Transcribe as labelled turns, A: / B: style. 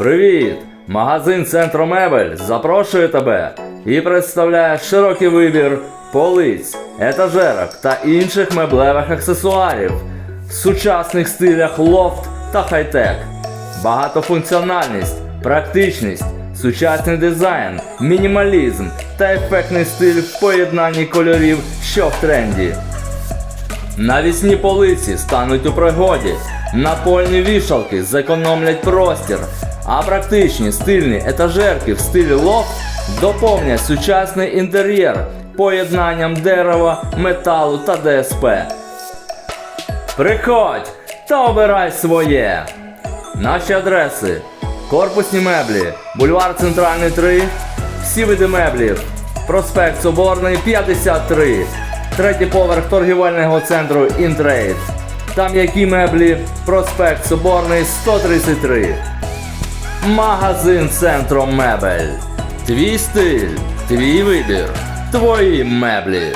A: Привіт! Магазин Центромебель запрошує тебе і представляє широкий вибір полиць, етажерок та інших меблевих аксесуарів в сучасних стилях лофт та хай-тек. Багатофункціональність, практичність, сучасний дизайн, мінімалізм та ефектний стиль в поєднанні кольорів, що в тренді. Навісні полиці стануть у пригоді, напольні вішалки зекономлять простір, а практичні стильні етажерки в стилі лофт доповнять сучасний інтер'єр поєднанням дерева, металу та ДСП. Приходь та обирай своє. Наші адреси: корпусні меблі, бульвар Центральний 3, всі види меблів, проспект Соборний 53, третій поверх торгівельного центру Інтрейд. Там які меблі, проспект Соборний 133. Магазин Центром Мебель. Твій стиль, твій вибір, твої меблі.